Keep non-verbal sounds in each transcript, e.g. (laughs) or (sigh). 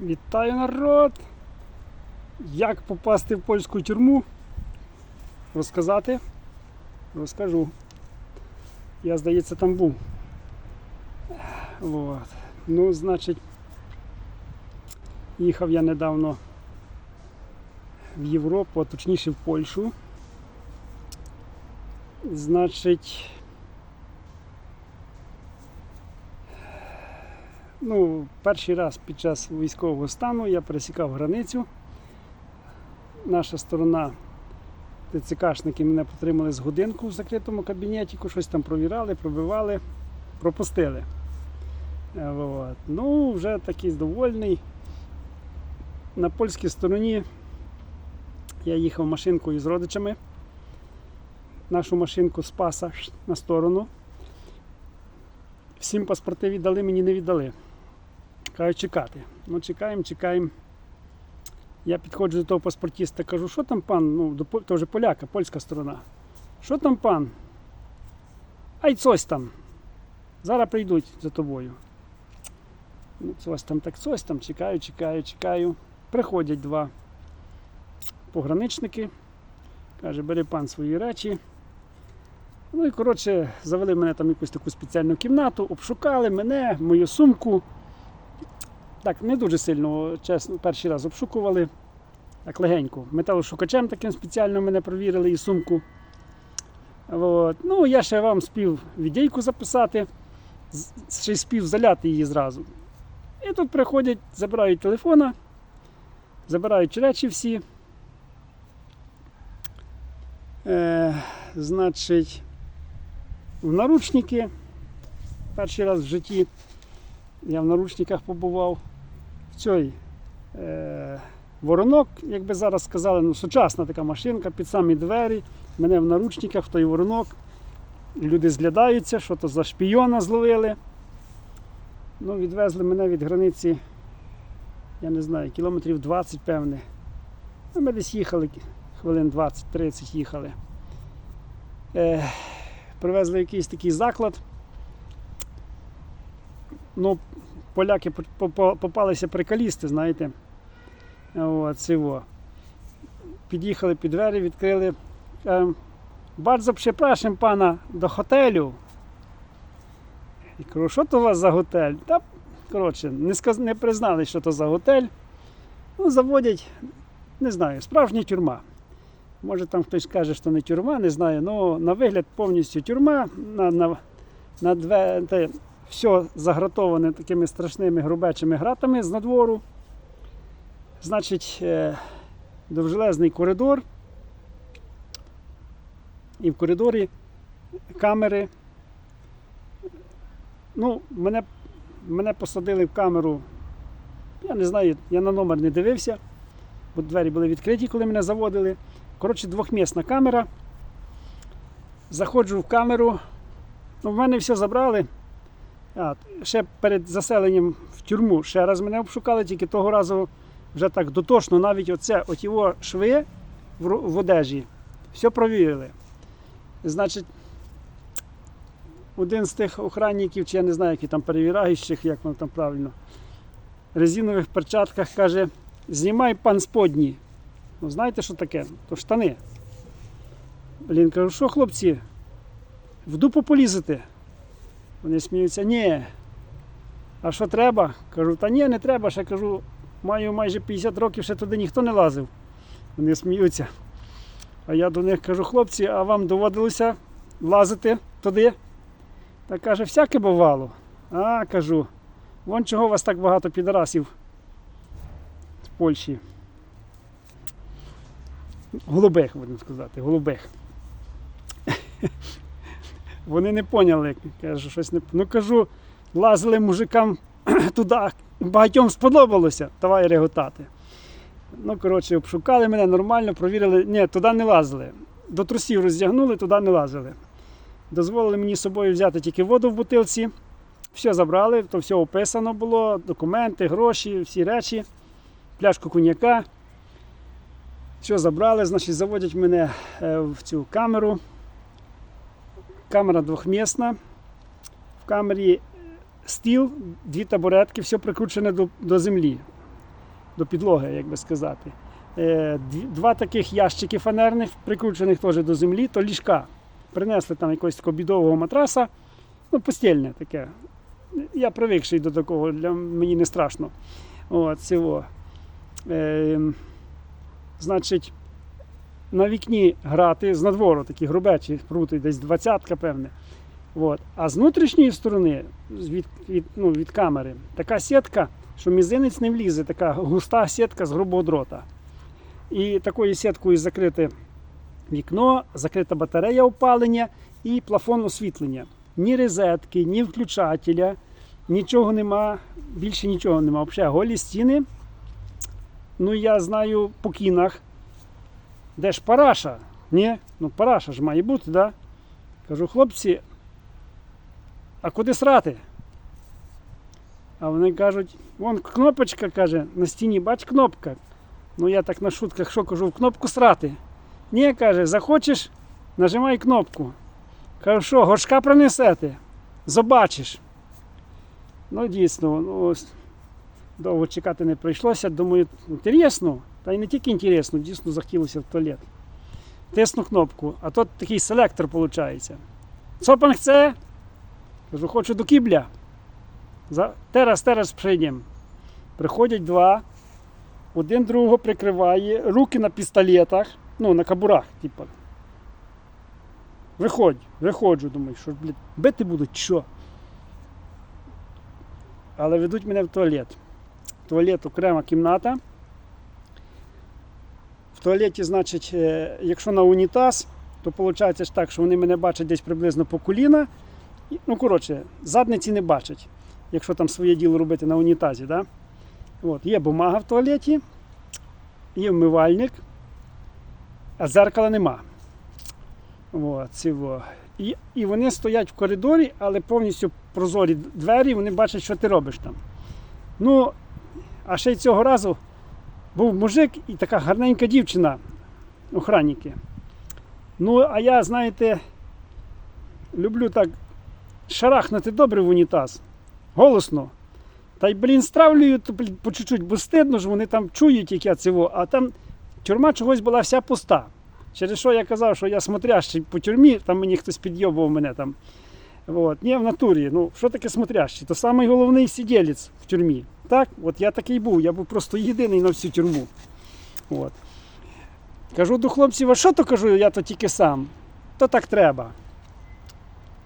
Вітаю народ! Як попасти в польську тюрму? Розказати? Розкажу. Я, здається, там був. Вот. Ну, значить, їхав я недавно в Європу, а точніше в Польщу. Значить, Ну, перший раз під час військового стану я пересікав границю. Наша сторона, ТЦКшники мене потримали з годинку в закритому кабінеті, щось там провірали, пробивали, пропустили. Е, от. Ну, вже такий довольний. На польській стороні я їхав машинкою з родичами. Нашу машинку з на сторону. Всім паспорти віддали, мені не віддали. Кажуть, чекати. Ну, чекаємо, чекаємо. Я підходжу до того паспортіста, кажу, що там пан? Ну, то вже поляка, польська сторона. Що там пан? Ай, цось там. Зараз прийдуть за тобою. Ну, цось там, так цось там, чекаю, чекаю, чекаю. Приходять два пограничники. Каже, бери пан свої речі. Ну і коротше, завели мене там якусь таку спеціальну кімнату, обшукали мене, мою сумку. Так, не дуже сильно, чесно, перший раз обшукували. Так легенько. Металошукачем таким спеціально мене провірили і сумку. От. Ну, я ще вам спів відейку записати, ще й спів заляти її зразу. І тут приходять, забирають телефона, забирають речі всі. Е, значить, в наручники. Перший раз в житті я в наручниках побував. В цій е, воронок, як би зараз сказали, ну, сучасна така машинка під самі двері. Мене в наручниках, той воронок. Люди зглядаються, що то за шпійона зловили. Ну, відвезли мене від границі, я не знаю, кілометрів 20, певне. Ну, Ми десь їхали, хвилин 20-30 їхали. Е, привезли якийсь такий заклад. Ну, поляки по- по- попалися приколісти, знаєте. От, цього. Під'їхали під двері, відкрили. Кажем, Bardzo przepraszam pana до готелю. І кажу, що то у вас за готель? Та, коротше, не, сказ... не признали, що то за готель. Ну, заводять, не знаю, справжня тюрма. Може там хтось каже, що не тюрма, не знаю. Ну, на вигляд повністю тюрма. На, на, на две, все загратоване такими страшними грубечими гратами з надвору. Значить, е, довжелезний коридор. І в коридорі камери. Ну, мене, мене посадили в камеру. Я не знаю, я на номер не дивився, бо двері були відкриті, коли мене заводили. Коротше, двохмісна камера. Заходжу в камеру. Ну, в мене все забрали. Ще перед заселенням в тюрму ще раз мене обшукали, тільки того разу вже так дотошно, навіть оце, оті о шви в, в одежі, все провірили. Значить, один з тих охранників, чи я не знаю, які там перевіряючих, як воно там правильно, в резинових перчатках каже: знімай пан сподні. Ну, знаєте, що таке? То штани. Блін, кажу, що хлопці, в дупу полізете? Вони сміються, ні. А що треба? Кажу, та ні, не треба. Ще кажу, маю майже 50 років, ще туди ніхто не лазив. Вони сміються. А я до них кажу, хлопці, а вам доводилося лазити туди? Та каже, всяке бувало. А, кажу, вон чого у вас так багато підарасів в Польщі. Голубих, будемо сказати, голубих. Вони не поняли. Кажу, щось не... Ну кажу, лазили мужикам (clears throat) туди, багатьом сподобалося, давай реготати. Ну, коротше, обшукали мене нормально, провірили. Ні, туди не лазили. До трусів роздягнули, туди не лазили. Дозволили мені з собою взяти тільки воду в бутилці. Все забрали, то все описано було, документи, гроші, всі речі, пляшку коньяка. Все забрали, значить, заводять мене е, в цю камеру. Камера двохмісна. В камері стіл, дві табуретки, все прикручене до, до землі. до підлоги, як би сказати. Е, Два таких ящики фанерних, прикручених теж до землі, то ліжка. Принесли там якогось такого бідового матраса, ну, постільне таке. Я привикший до такого, для мені не страшно. От, цього. Е, значить, на вікні грати з надвору, такі грубечі прути, десь двадцятка, певне. От. А з внутрішньої сторони, від, від, ну, від камери, така сітка, що мізинець не влізе, така густа сітка з грубого дрота. І такою сіткою закрите вікно, закрита батарея опалення і плафон освітлення. Ні розетки, ні включателя, нічого нема, більше нічого нема. Взагалі голі стіни. Ну, я знаю по кінах, де ж параша? Ні? Ну, параша ж має бути, да? Кажу, хлопці, а куди срати? А вони кажуть, вон кнопочка каже, на стіні, бач кнопка. Ну я так на шутках що кажу, в кнопку срати. Ні, каже, захочеш, нажимай кнопку. Кажу, що, горшка принесете? Побачиш. Ну, дійсно, ну, довго чекати не прийшлося. Думаю, інтересно, та й не тільки інтересно, дійсно захотілося в туалет. Тисну кнопку, а тут такий селектор виходить. Цопанг це? Кажу, хочу до кібля. За... Тераз, прийдемо. Приходять два, один другого прикриває, руки на пістолетах, ну, на кабурах, типу. Виходь, виходжу, думаю, що блядь, бити будуть, що? Але ведуть мене в туалет. Туалет окрема кімната. Туалеті, значить, е, якщо на унітаз, то виходить так, що вони мене бачать десь приблизно по коліна. Ну, коротше, задниці не бачать, якщо там своє діло робити на унітазі. Да? От, є бумага в туалеті, є вмивальник, а зеркала нема. От. І, і вони стоять в коридорі, але повністю прозорі двері, вони бачать, що ти робиш там. Ну, а ще й цього разу був мужик і така гарненька дівчина, охранники. Ну, а я, знаєте, люблю так шарахнути добре в унітаз. Голосно. Та й, блін, стравлюю по чуть-чуть, бо стидно ж, вони там чують, як я цього, а там тюрма чогось була вся пуста. Через що я казав, що я смотрящий по тюрмі, там мені хтось підйобував мене там. От. Ні, в натурі. Ну, що таке смотрящий? То самий головний сиділець в тюрмі. Так? От я такий був, я був просто єдиний на всю тюрму. От. Кажу до хлопців, а що то кажу, я то тільки сам. То так треба.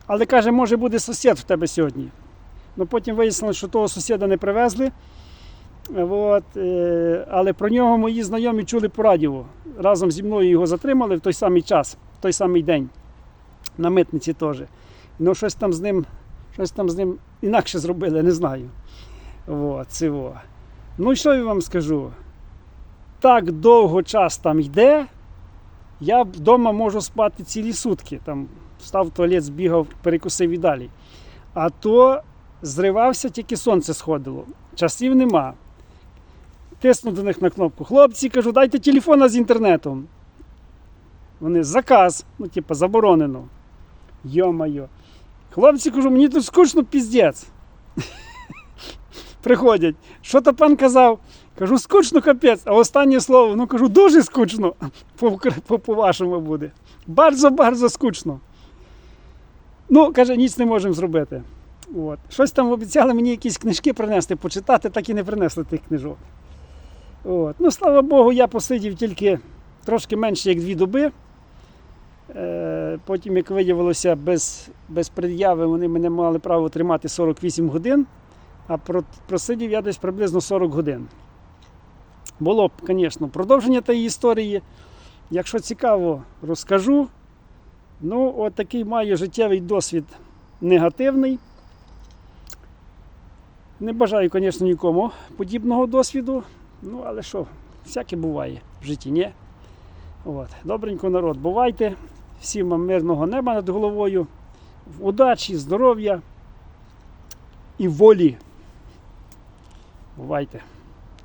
Але каже, може буде сусід в тебе сьогодні. Ну потім вияснилось, що того сусіда не привезли. От, е, але про нього мої знайомі чули по радіо. Разом зі мною його затримали в той самий час, в той самий день. На митниці теж. Ну, щось там з ним, щось там з ним інакше зробили, не знаю. От, цього. Ну, і що я вам скажу? Так довго час там йде, я вдома можу спати цілі сутки. Там встав в туалет, збігав, перекусив і далі. А то зривався, тільки сонце сходило. Часів нема. Тисну до них на кнопку. Хлопці, кажу, дайте телефона з інтернетом. Вони заказ, ну, типу, заборонено. Йо-майо. Хлопці, кажу, мені тут скучно піздець. (laughs) Приходять. Що то пан казав? Кажу, скучно капець, а останнє слово, ну кажу, дуже скучно. (laughs) По- по- По-вашому буде. Bardzo-bardzo скучно. Ну, каже, ніч не можемо зробити. От. Щось там обіцяли мені якісь книжки принести, почитати, так і не принесли тих книжок. От. Ну, слава Богу, я посидів тільки трошки менше, як дві доби. Е, Потім, як виявилося, без, без пред'яви вони мене мали право тримати 48 годин, а просидів я десь приблизно 40 годин. Було б, звісно, продовження тієї історії. Якщо цікаво, розкажу. Ну, от такий маю життєвий досвід негативний. Не бажаю, звісно, нікому подібного досвіду. Ну, але що, всяке буває в житті, ні? От. Добренько, народ, бувайте. Всім вам мирного неба над головою, удачі, здоров'я і волі. Бувайте.